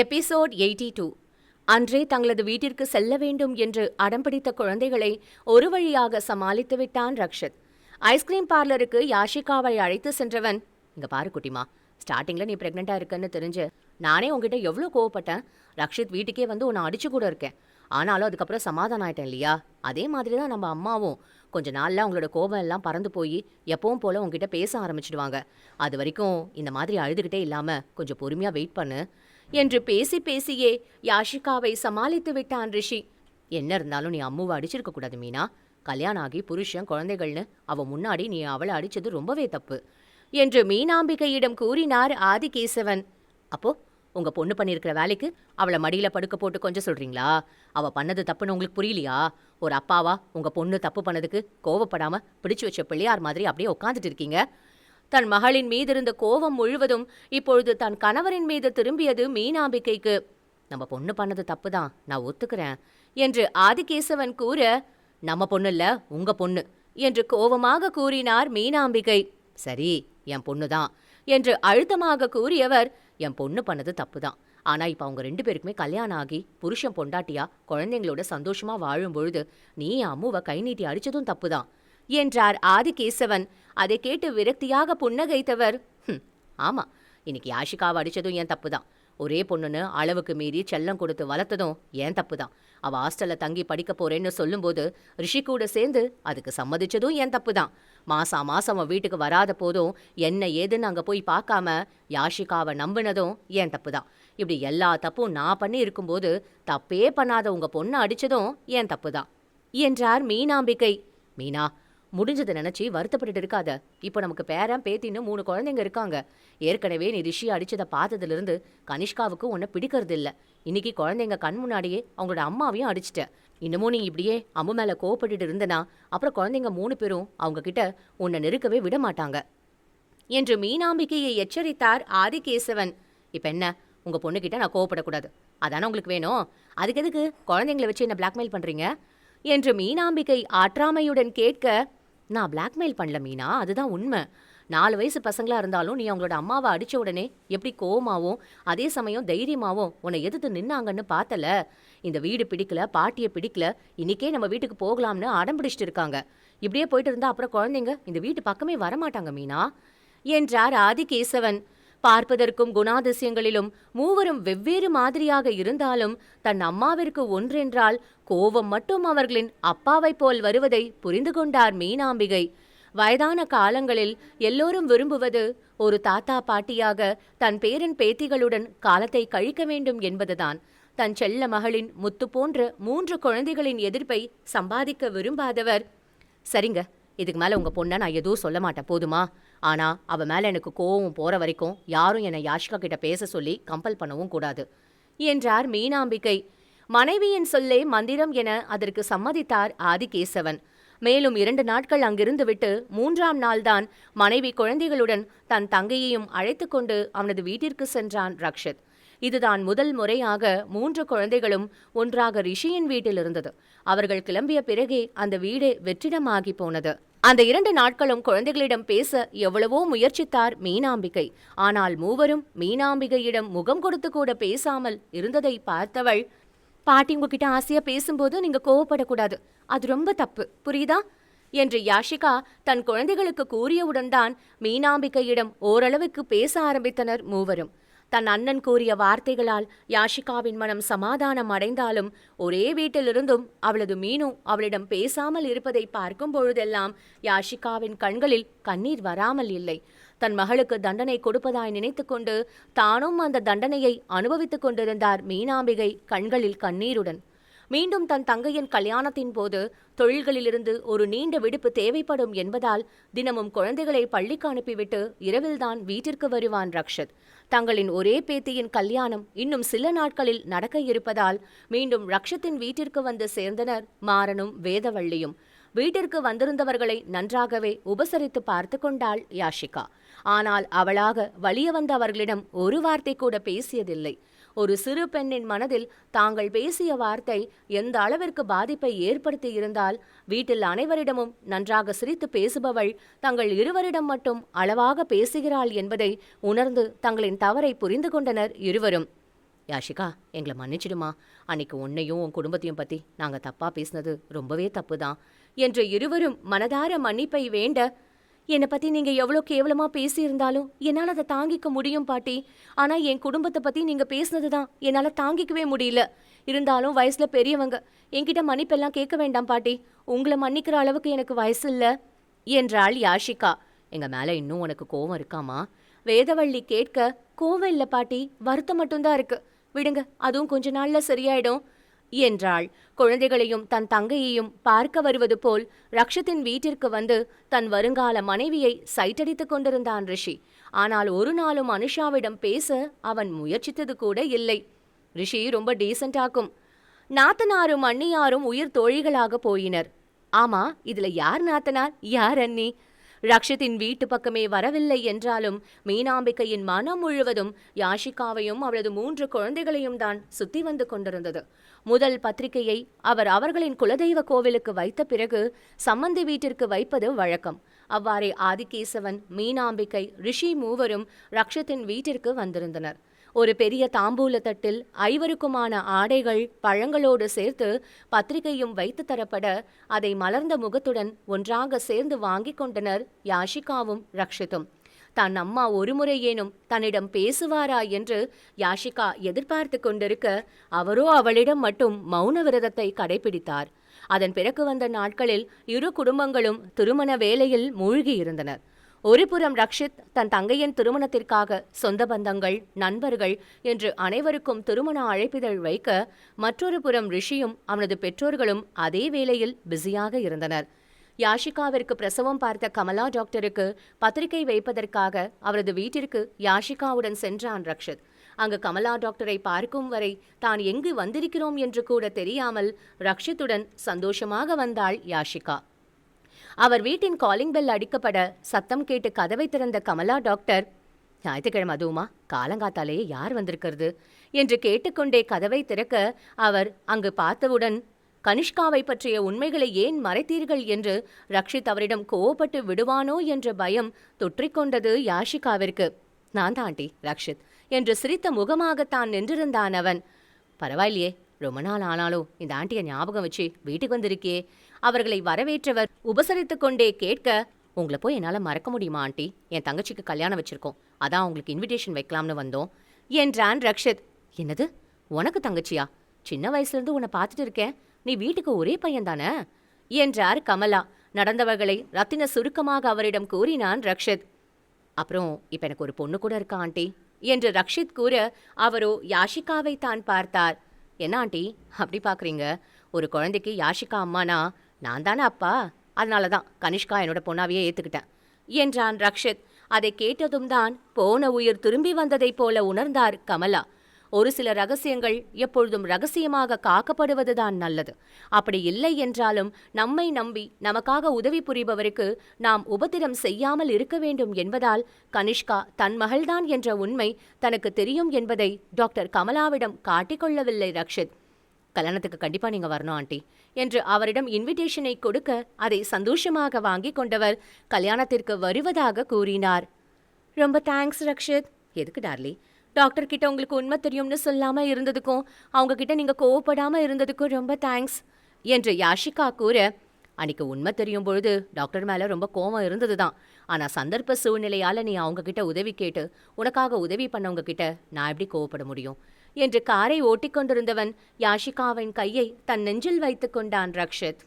Episode eighty two. அன்றே தங்களது வீட்டிற்கு செல்ல வேண்டும் என்று அடம்பிடித்த குழந்தைகளை ஒரு வழியாக சமாளித்து விட்டான் ரக்ஷத். ஐஸ்கிரீம் பார்லருக்கு யாஷிகாவை அழைத்து சென்றவன் இங்க பாரு குட்டிமா ஸ்டார்டிங்ல நீ பிரெக்னெண்டா இருக்கன்னு தெரிஞ்சு நானே உங்ககிட்ட எவ்வளோ கோவப்பட்டேன் ரக்ஷித் வீட்டுக்கே வந்து உன்னை அடிச்சு கூட இருக்கேன். ஆனாலும் அதுக்கப்புறம் சமாதானம் ஆயிட்டேன் இல்லையா? அதே மாதிரி தான் நம்ம அம்மாவும் கொஞ்ச நாளில் அவங்களோட கோபம் எல்லாம் பறந்து போய் எப்பவும் போல உங்ககிட்ட பேச ஆரம்பிச்சிடுவாங்க. அது வரைக்கும் இந்த மாதிரி அழுதுகிட்டே இல்லாமல் கொஞ்சம் பொறுமையாக வெயிட் பண்ணு என்று பேசி பேசியே யாஷிகாவை சமாளித்து விட்டான் ரிஷி. என்ன இருந்தாலும் நீ அம்முவை அடிச்சிருக்க கூடாது மீனா. கல்யாணம் ஆகி புருஷன் குழந்தைகள்னு அவ முன்னாடி நீ அவளை அடிச்சது ரொம்பவே தப்பு என்று மீனாம்பிகையிடம் கூறினார் ஆதிகேசவன். அப்போ உங்க பொண்ணு பண்ணியிருக்கிற வேலைக்கு அவளை மடியில படுக்க போட்டு கொஞ்சம் சொல்றீங்களா? அவ பண்ணது தப்புன்னு உங்களுக்கு புரியலையா? ஒரு அப்பாவா உங்க பொண்ணு தப்பு பண்ணதுக்கு கோவப்படாம பிடிச்சு வச்ச பிள்ளையார் மாதிரி அப்படியே உட்காந்துட்டு இருக்கீங்க. தன் மகளின் மீதிருந்த கோபம் முழுவதும் இப்பொழுது தன் கணவரின் மீது திரும்பியது மீனாம்பிக்கைக்கு. நம்ம பொண்ணு பண்ணது தப்புதான் நான் ஒத்துக்கிறேன் என்று ஆதிகேசவன் கூற நம்ம பொண்ணு இல்ல உங்க பொண்ணு என்று கோபமாக கூறினார் மீனாம்பிகை சரி என் பொண்ணுதான் என்று அழுத்தமாக கூறியவர் என் பொண்ணு பண்ணது தப்புதான் ஆனா இப்ப அவங்க ரெண்டு பேருக்குமே கல்யாணம் ஆகி புருஷன் பொண்டாட்டியா குழந்தைங்களோட சந்தோஷமா வாழும் பொழுது நீ அம்முவை கை நீட்டி அடிச்சதும் தப்புதான் என்றார் ஆதிகேசவன். அதை கேட்டு விரக்தியாக புன்னகைத்தவர். ஆமா இன்னைக்கு யாஷிகாவை அடிச்சதும் என் தப்பு தான் ஒரே பொண்ணுன்னு அளவுக்கு மீறி செல்லம் கொடுத்து வளர்த்ததும் ஏன் தப்புதான். அவ ஹாஸ்டல்ல தங்கி படிக்க போறேன்னு சொல்லும்போது ரிஷி கூட சேர்ந்து அதுக்கு சம்மதிச்சதும் ஏன் தப்புதான். மாசா மாசம் அவன் வீட்டுக்கு வராத போதும் என்ன ஏதுன்னு அங்க போய் பார்க்காம யாஷிகாவை நம்பினதும் ஏன் தப்புதான். இப்படி எல்லா தப்பும் நான் பண்ணி இருக்கும்போது தப்பே பண்ணாத உங்க பொண்ணை அடிச்சதும் ஏன் தப்புதான் என்றார் மீனாம்பிகை மீனா முடிஞ்சதை நினைச்சு வருத்தப்பட்டுட்டு இருக்காத. இப்போ நமக்கு பேரன் பேத்தின்னு மூணு குழந்தைங்க இருக்காங்க. ஏற்கனவே நீ ரிஷி அடிச்சதை பார்த்ததுல இருந்து கனிஷ்காவுக்கு உன்னை பிடிக்கிறது இல்லை. இன்னைக்கு குழந்தைங்க கண் முன்னாடியே அவங்களோட அம்மாவையும் அடிச்சிட்ட. இன்னமும் நீ இப்படியே அம்மு மேல கோவப்பட்டுட்டு இருந்தனா அப்புறம் குழந்தைங்க மூணு பேரும் அவங்க கிட்ட உன்னை நெருக்கவே விட மாட்டாங்க. என்று மீனாம்பிகையை எச்சரித்தார் ஆதிகேசவன். இப்போ என்ன? உங்க பொண்ணுகிட்ட நான் கோவப்படக்கூடாது. அதானே உங்களுக்கு வேணும்? அதுக்கு எதுக்கு குழந்தைங்களை வச்சு என்ன பிளாக்மெயில் பண்றீங்க? என்று மீனாம்பிக்கை ஆற்றாமையுடன் கேட்க நான் பிளாக்மெயில் பண்ணல மீனா அதுதான் உண்மை. நாலு வயசு பசங்களா இருந்தாலும் நீ அவங்களோட அம்மாவை அடிச்ச உடனே எப்படி கோவமாகவும் அதே சமயம் தைரியமாவும் உன்னை எதிர்த்து நின்னாங்கன்னு பார்த்தல. இந்த வீடு பிடிக்கல பாட்டியை பிடிக்கல இன்னைக்கே நம்ம வீட்டுக்கு போகலாம்னு அடம் பிடிச்சிட்டு இருக்காங்க. இப்படியே போயிட்டு இருந்தா அப்புறம் குழந்தைங்க இந்த வீட்டு பக்கமே வரமாட்டாங்க மீனா. என்றார் ஆதிகேசவன். பார்ப்பதற்கும் குணாதிசயங்களிலும் மூவரும் வெவ்வேறு மாதிரியாக இருந்தாலும் தன் அம்மாவிற்கு ஒன்றென்றால் கோவம் மட்டும் அவர்களின் அப்பாவைப் போல் வருவதை புரிந்து கொண்டார் மீனாம்பிகை. வயதான காலங்களில் எல்லோரும் விரும்புவது ஒரு தாத்தா பாட்டியாக தன் பேரன் பேத்திகளுடன் காலத்தை கழிக்க வேண்டும் என்பதுதான். தன் செல்ல மகளின் முத்து போன்ற மூன்று குழந்தைகளின் எதிர்ப்பை சம்பாதிக்க விரும்பாதவர். சரிங்க இதுக்கு மேல உங்க பொண்ணை நான் எதுவும் சொல்ல மாட்டேன் போதுமா? ஆனா அவ மேல எனக்கு கோவம் போற வரைக்கும் யாரும் என்னை யாஷிகா கிட்ட பேச சொல்லி கம்பல் பண்ணவும் கூடாது என்றார் மீனாம்பிகை. மனைவியின் சொல்லே மந்திரம் என அதற்கு சம்மதித்தார் ஆதிகேசவன். மேலும் இரண்டு நாட்கள் அங்கிருந்து விட்டு மூன்றாம் நாள்தான் மனைவி குழந்தைகளுடன் தன் தங்கையையும் அழைத்து கொண்டு அவனது வீட்டிற்கு சென்றான் ரக்ஷத். இதுதான் முதல் முறையாக மூன்று குழந்தைகளும் ஒன்றாக ரிஷியின் வீட்டில் இருந்தது. அவர்கள் கிளம்பிய பிறகே அந்த வீடே வெற்றிடமாகி போனது. அந்த இரண்டு நாட்களும் குழந்தைகளிடம் பேச எவ்வளவோ முயற்சித்தார் மீனாம்பிகை. ஆனால் மூவரும் மீனாம்பிகையிடம் முகம் கொடுத்து கூட பேசாமல் இருந்ததை பார்த்தவள் பாட்டி உங்ககிட்ட ஆசையா பேசும்போது நீங்க கோவப்படக்கூடாது. அது ரொம்ப தப்பு. புரியுதா? என்று யாஷிகா தன் குழந்தைகளுக்கு கூறியவுடன் தான் மீனாம்பிகையிடம் ஓரளவுக்கு பேச ஆரம்பித்தனர் மூவரும். தன் அண்ணன் கூறிய வார்த்தைகளால் யாஷிகாவின் மனம் சமாதானம் அடைந்தாலும் ஒரே வீட்டிலிருந்தும் அவளது மீனு அவளிடம் பேசாமல் இருப்பதை பார்க்கும் பொழுதெல்லாம் யாஷிகாவின் கண்களில் கண்ணீர் வராமல் இல்லை. தன் மகளுக்கு தண்டனை கொடுப்பதாய் நினைத்துக்கொண்டு தானும் அந்த தண்டனையை அனுபவித்துக் கொண்டிருந்தார் மீனாம்பிகை கண்களில் கண்ணீருடன். மீண்டும் தன் தங்கையின் கல்யாணத்தின் போது தொழில்களிலிருந்து ஒரு நீண்ட விடுப்பு தேவைப்படும் என்பதால் தினமும் குழந்தைகளை பள்ளிக்கு அனுப்பிவிட்டு இரவில்தான் வீட்டிற்கு வருவான் ரக்ஷத். தங்களின் ஒரே பேத்தியின் கல்யாணம் இன்னும் சில நாட்களில் நடக்க இருப்பதால் மீண்டும் ரக்ஷத்தின் வீட்டிற்கு வந்து சேர்ந்தனர் மாறனும் வேதவள்ளியும். வீட்டிற்கு வந்திருந்தவர்களை நன்றாகவே உபசரித்து பார்த்து கொண்டாள் யாஷிகா. ஆனால் அவளாக வழிய வந்த அவர்களிடம் ஒரு வார்த்தை கூட பேசியதில்லை. ஒரு சிறு பெண்ணின் மனதில் தாங்கள் பேசிய வார்த்தை எந்த அளவிற்கு பாதிப்பை ஏற்படுத்தி இருந்தால் வீட்டில் அனைவரிடமும் நன்றாக சிரித்து பேசுபவள் தங்கள் இருவரிடம் மட்டும் அளவாக பேசுகிறாள் என்பதை உணர்ந்து தங்களின் தவறை புரிந்து கொண்டனர் இருவரும். யாஷிகா எங்களை மன்னிச்சிடுமா? அன்னைக்கு உன்னையும் உன் குடும்பத்தையும் பத்தி நாங்க தப்பா பேசினது ரொம்பவே தப்பு தான் என்று இருவரும் மனதார மன்னிப்பை வேண்ட என்னை பத்தி நீங்க எவ்வளோ கேவலமா பேசியிருந்தாலும் என்னால் அதை தாங்கிக்க முடியும் பாட்டி. ஆனா என் குடும்பத்தை பத்தி நீங்க பேசினது தான் என்னால தாங்கிக்கவே முடியல. இருந்தாலும் வயசுல பெரியவங்க என்கிட்ட மன்னிப்பெல்லாம் கேட்க வேண்டாம் பாட்டி. உங்களை மன்னிக்கிற அளவுக்கு எனக்கு வயசு இல்ல என்றாள் யாஷிகா. எங்க மேல இன்னும் உனக்கு கோவம் இருக்காமா? வேதவள்ளி கேட்க கோவம் இல்ல பாட்டி வருத்தம் மட்டும்தான் இருக்கு. விடுங்க அதுவும் கொஞ்ச நாள்ல சரியாயிடும். என்றாள். குழந்தைகளையும் தன் தங்கையையும் பார்க்க வருவது போல் ரக்ஷத்தின் வீட்டிற்கு வந்து தன் வருங்கால மனைவியை சைட்டடித்துக் கொண்டிருந்தான் ரிஷி. ஆனால் ஒரு நாளும் அனுஷாவிடம் பேச அவன் முயற்சித்தது கூட இல்லை. ரிஷி ரொம்ப டீசென்டாக்கும் நாத்தனாரும் அண்ணியாரும் உயிர் தோழிகளாக போயினர். ஆமா இதுல யார் நாத்தனார்? யார் அண்ணி? ரக்ஷித்தின் வீட்டு பக்கமே வரவில்லை என்றாலும் மீனாம்பிக்கையின் மனம் முழுவதும் யாஷிகாவையும் அவளது மூன்று குழந்தைகளையும் தான் சுத்தி வந்து கொண்டிருந்தது. முதல் பத்திரிகையை அவர் அவர்களின் குலதெய்வ கோவிலுக்கு வைத்த பிறகு சம்மந்தி வீட்டிற்கு வைப்பது வழக்கம். அவ்வாறே ஆதிகேசவன் மீனாம்பிகை ரிஷி மூவரும் ரக்ஷத்தின் வீட்டிற்கு வந்திருந்தனர். ஒரு பெரிய தாம்பூல தட்டில் ஐவருக்குமான ஆடைகள் பழங்களோடு சேர்த்து பத்திரிகையும் வைத்து தரப்பட அதை மலர்ந்த முகத்துடன் ஒன்றாக சேர்ந்து வாங்கிக் கொண்டனர் யாஷிகாவும் ரக்ஷித்தும் தன் அம்மா ஒருமுறையேனும் தன்னிடம் பேசுவாரா என்று யாஷிகா எதிர்பார்த்து கொண்டிருக்க அவரோ அவளிடம் மட்டும் மௌன விரதத்தை கடைபிடித்தார். அதன் பிறகு வந்த நாட்களில் இரு குடும்பங்களும் திருமண வேலையில் மூழ்கியிருந்தனர். ஒருபுறம் ரக்ஷித் தன் தங்கையின் திருமணத்திற்காக சொந்த பந்தங்கள் நண்பர்கள் என்று அனைவருக்கும் திருமண அழைப்பிதழ் வைக்க மற்றொரு புறம் ரிஷியும் அவனது பெற்றோர்களும் அதே வேளையில் பிஸியாக இருந்தனர். யாஷிகாவிற்கு பிரசவம் பார்த்த கமலா டாக்டருக்கு பத்திரிகை வைப்பதற்காக அவரது வீட்டிற்கு யாஷிகாவுடன் சென்றான் ரக்ஷித். அங்கு கமலா டாக்டரை பார்க்கும் வரை தான் எங்கு வந்திருக்கிறோம் என்று கூட தெரியாமல் ரக்ஷித்துடன் சந்தோஷமாக வந்தாள் யாஷிகா. அவர் வீட்டின் காலிங் பெல் அடிக்கப்பட சத்தம் கேட்டு கதவை திறந்த கமலா டாக்டர் ஞாயிற்றுக்கிழமை அதுவுமா காலங்காத்தாலேயே யார் வந்திருக்கிறது? என்று கேட்டுக்கொண்டே கதவை திறக்க அவர் அங்கு பார்த்தவுடன் கனிஷ்காவை பற்றிய உண்மைகளை ஏன் மறைத்தீர்கள் என்று ரக்ஷித் அவரிடம் கோவப்பட்டு விடுவானோ என்ற பயம் தொற்றிக்கொண்டது யாஷிகாவிற்கு. நான் தான் ஆண்டி ரக்ஷித் என்று சிரித்த முகமாகத்தான் நின்றிருந்தான் அவன். பரவாயில்லையே ரொம்ப நாள் ஆனாலும் இந்த ஆண்டியை ஞாபகம் வச்சு வீட்டுக்கு வந்திருக்கே அவர்களை வரவேற்றவர் உபசரித்து கொண்டே கேட்க உங்களை போய் என்னால் மறக்க முடியுமா ஆண்டி? என் தங்கச்சிக்கு கல்யாணம் வச்சிருக்கோம். அதான் உங்களுக்கு இன்விடேஷன் வைக்கலாம்னு வந்தோம். என்றான் ரக்ஷித். என்னது? உனக்கு தங்கச்சியா? சின்ன வயசுலேருந்து உன்னை பார்த்துட்டு இருக்கேன். நீ வீட்டுக்கு ஒரே பையன் தானே? என்றார் கமலா. நடந்தவர்களை ரத்தின சுருக்கமாக அவரிடம் கூறினான் ரக்ஷித். அப்புறம் இப்போ எனக்கு ஒரு பொண்ணு கூட இருக்கா ஆண்டி? என்று ரக்ஷித் கூற அவரோ யாஷிகாவை தான் பார்த்தார். என்ன ஆண்டி? அப்படி பார்க்குறீங்க ஒரு குழந்தைக்கு யாஷிகா அம்மானா நான் தானே அப்பா? அதனால தான் கனிஷ்கா என்னோட பொண்ணாவையே ஏற்றுக்கிட்டேன் என்றான் ரக்ஷித். அதை கேட்டதும் தான் போன உயிர் திரும்பி வந்ததைப் போல உணர்ந்தார் கமலா. ஒரு சில ரகசியங்கள் எப்பொழுதும் ரகசியமாக காக்கப்படுவதுதான் நல்லது. அப்படி இல்லை என்றாலும் நம்மை நம்பி நமக்காக உதவி புரிபவருக்கு நாம் உபத்திரம் செய்யாமல் இருக்க வேண்டும் என்பதால் கனிஷ்கா தன் மகள்தான் என்ற உண்மை தனக்கு தெரியும் என்பதை டாக்டர் கமலாவிடம் காட்டிக்கொள்ளவில்லை ரக்ஷித். கல்யாணத்துக்கு கண்டிப்பா நீங்க வரணும் ஆண்டி என்று அவரிடம் இன்விடேஷனை கொடுக்க அதை சந்தோஷமாக வாங்கி கொண்டவர் கல்யாணத்திற்கு வருவதாக கூறினார். ரொம்ப தேங்க்ஸ் ரக்ஷித். எதுக்கு டார்லி? டாக்டர் கிட்ட உங்களுக்கு உண்மை தெரியும்னு சொல்லாம இருந்ததுக்கும் அவங்க கிட்ட நீங்க கோவப்படாம இருந்ததுக்கும் ரொம்ப தேங்க்ஸ் என்று யாஷிகா கூற அன்னைக்கு உண்மை தெரியும் பொழுது டாக்டர் மேல ரொம்ப கோவம் இருந்தது தான் ஆனா சந்தர்ப்ப சூழ்நிலையால நீ அவங்க கிட்ட உதவி கேட்டு உனக்காக உதவி பண்ணவங்க கிட்ட நான் எப்படி கோவப்பட முடியும்? என்று காரை ஓட்டிக்கொண்டிருந்தவன் யாஷிகாவின் கையை தன் நெஞ்சில் வைத்துக் கொண்டான் ரக்ஷித்.